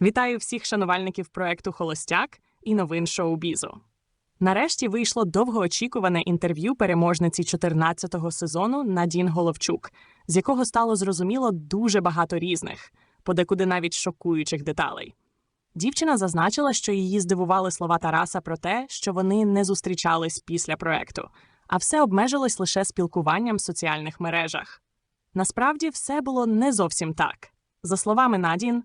Вітаю всіх шанувальників проекту Холостяк і новин шоу-бізу. Нарешті вийшло довгоочікуване інтерв'ю переможниці 14-го сезону Надін Головчук, з якого стало зрозуміло дуже багато різних, подекуди навіть шокуючих деталей. Дівчина зазначила, що її здивували слова Тараса про те, що вони не зустрічались після проекту, а все обмежилось лише спілкуванням в соціальних мережах. Насправді все було не зовсім так. За словами Надін,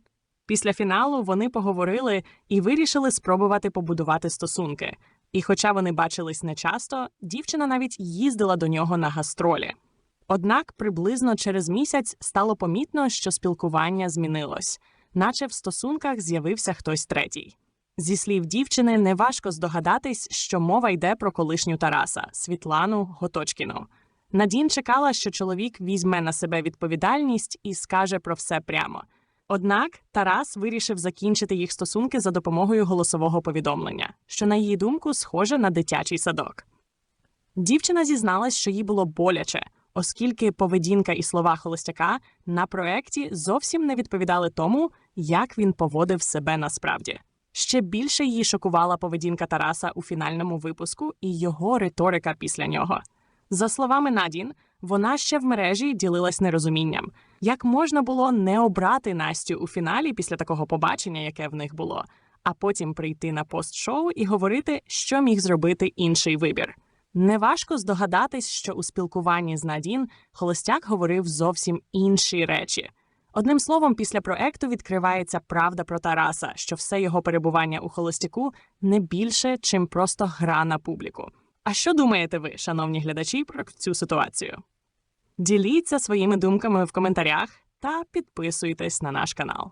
після фіналу вони поговорили і вирішили спробувати побудувати стосунки. І хоча вони бачились нечасто, дівчина навіть їздила до нього на гастролі. Однак приблизно через місяць стало помітно, що спілкування змінилось, наче в стосунках з'явився хтось третій. Зі слів дівчини, неважко здогадатись, що мова йде про колишню Тараса Світлану Готочкіну. Надін чекала, що чоловік візьме на себе відповідальність і скаже про все прямо. Однак Тарас вирішив закінчити їх стосунки за допомогою голосового повідомлення, що, на її думку, схоже на дитячий садок. Дівчина зізналась, що їй було боляче, оскільки поведінка і слова холостяка на проекті зовсім не відповідали тому, як він поводив себе насправді. Ще більше її шокувала поведінка Тараса у фінальному випуску і його риторика після нього. За словами Надін, вона ще в мережі ділилась нерозумінням, як можна було не обрати Настю у фіналі після такого побачення, яке в них було, а потім прийти на пост-шоу і говорити, що міг зробити інший вибір. Неважко здогадатись, що у спілкуванні з Надін Холостяк говорив зовсім інші речі. Одним словом, після проекту відкривається правда про Тараса, що все його перебування у холостяку не більше, чим просто гра на публіку. А що думаєте ви, шановні глядачі, про цю ситуацію? Діліться своїми думками в коментарях та підписуйтесь на наш канал.